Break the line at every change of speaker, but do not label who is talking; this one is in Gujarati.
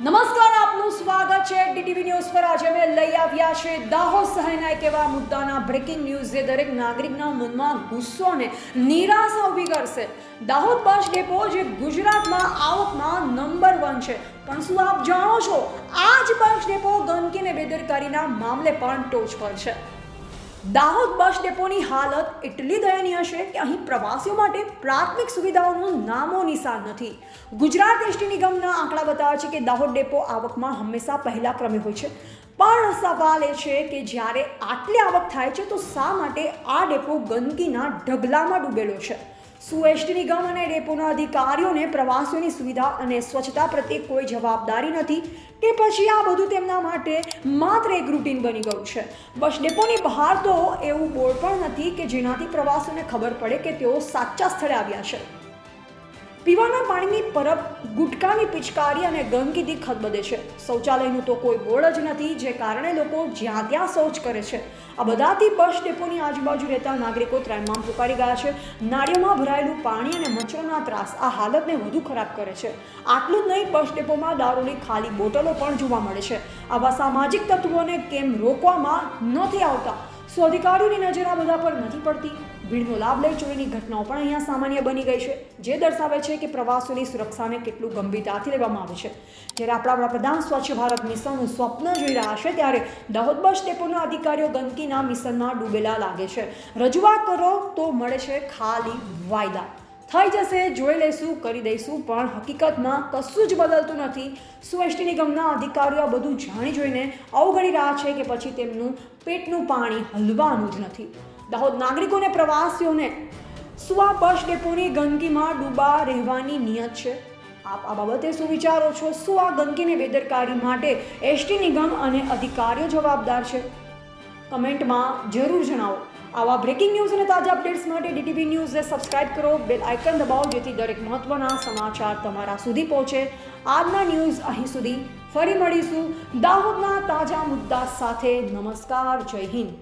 નમસ્કાર, આપનું સ્વાગત છે ડીટીવી ન્યૂઝ પર. આજે અમે લઈ આવ્યા છે દાહોદ શહેરના એક એવા મુદ્દાના બ્રેકિંગ ન્યૂઝ જે દરેક નાગરિકના મનમાં ગુસ્સો અને નિરાશા ઊભી કરશે. દાહોદ બસ ડેપો જે ગુજરાતમાં આવકમાં નંબર વન છે. પણ શું આપ જાણો છો, આ જ બસ ડેપો ગંદકી અને બેદરકારીના મામલે પણ ટોચ પર છે. દાહોદ બસ ડેપોની હાલત એટલી દયનીય છે કે અહીં પ્રવાસીઓ માટે પ્રાથમિક સુવિધાઓનું નામો નિશાન નથી. ગુજરાત એસટી નિગમના આંકડા બતાવે છે કે દાહોદ ડેપો આવકમાં હંમેશા પહેલા ક્રમે હોય છે. પણ સવાલ એ છે કે જ્યારે આટલી આવક થાય છે તો શા માટે આ ડેપો ગંદકીના ઢગલામાં ડૂબેલો છે? શું નિગમ અને ડેપોના અધિકારીઓને પ્રવાસીઓની સુવિધા અને સ્વચ્છતા પ્રત્યે કોઈ જવાબદારી નથી કે પછી આ બધું તેમના માટે માત્ર એક રૂટીન બની ગયું છે. બસ ડેપોની બહાર તો એવું બોર્ડ પણ નથી કે જેનાથી પ્રવાસીઓને ખબર પડે કે તેઓ સાચા સ્થળે આવ્યા છે. પીવાના પાણીની પરબ, ગુટકાની પિચકારી અને ગંદકીથી ખદબદે છે. શૌચાલયનું તો કોઈ બોર્ડ જ નથી, જે કારણે લોકો જ્યાં ત્યાં શૌચ કરે છે. આ બધાથી બસ ડેપોની આજુબાજુ રહેતા નાગરિકો ત્રાયમામ પુકારી ગયા છે. નાળીઓમાં ભરાયેલું પાણી અને મચ્છરોના ત્રાસ આ હાલતને વધુ ખરાબ કરે છે. આટલું જ નહીં, બસ ડેપોમાં દારૂની ખાલી બોટલો પણ જોવા મળે છે. આવા સામાજિક તત્વોને કેમ રોકવામાં નથી આવતા? શું અધિકારીઓની નજર આ બધા પર નથી પડતી. ભીડનો લાભ લઈ ચોરીની ઘટનાઓ પણ અહીંયા સામાન્ય બની ગઈ છે, જે દર્શાવે છે કે પ્રવાસીઓની સુરક્ષાને કેટલું ગંભીરતાથી લેવામાં આવે છે. જ્યારે આપણા વડાપ્રધાન સ્વચ્છ ભારત મિશનનું સ્વપ્ન જોઈ રહ્યા છે, ત્યારે દાહોદ બસ ડેપોના અધિકારીઓ ગંદકીના મિશનમાં ડૂબેલા લાગે છે. રજૂઆત કરો તો મળે છે ખાલી વાયદા. થઈ જશે, જોઈ લઈશું, કરી દઈશું, પણ હકીકતમાં કશું જ બદલતું નથી. શું એસટી નિગમના અધિકારીઓ આ બધું જાણી જોઈને અવગણી રહ્યા છે કે પછી તેમનું પેટનું પાણી હલવાનું જ નથી. દાહોદ નાગરિકોને પ્રવાસીઓને શું આ બસ ડેપોની ગંદકીમાં ડૂબા રહેવાની નિયત છે. આપ આ બાબતે શું વિચારો છો? શું આ ગંદકીની બેદરકારી માટે એસટી નિગમ અને અધિકારીઓ જવાબદાર છે? કમેન્ટમાં જરૂર જણાવો. આવા બ્રેકિંગ ન્યૂઝ અને તાજા અપડેટ્સ માટે ડીટીવી ન્યૂઝને સબસ્ક્રાઇબ કરો. બેલ આઇકન દબાવો જેથી દરેક મહત્વના સમાચાર તમારા સુધી પહોંચે. આજના ન્યૂઝ અહીં સુધી ફરી મળીશું. દાહોદના તાજા મુદ્દા સાથે નમસ્કાર. જય હિન્દ.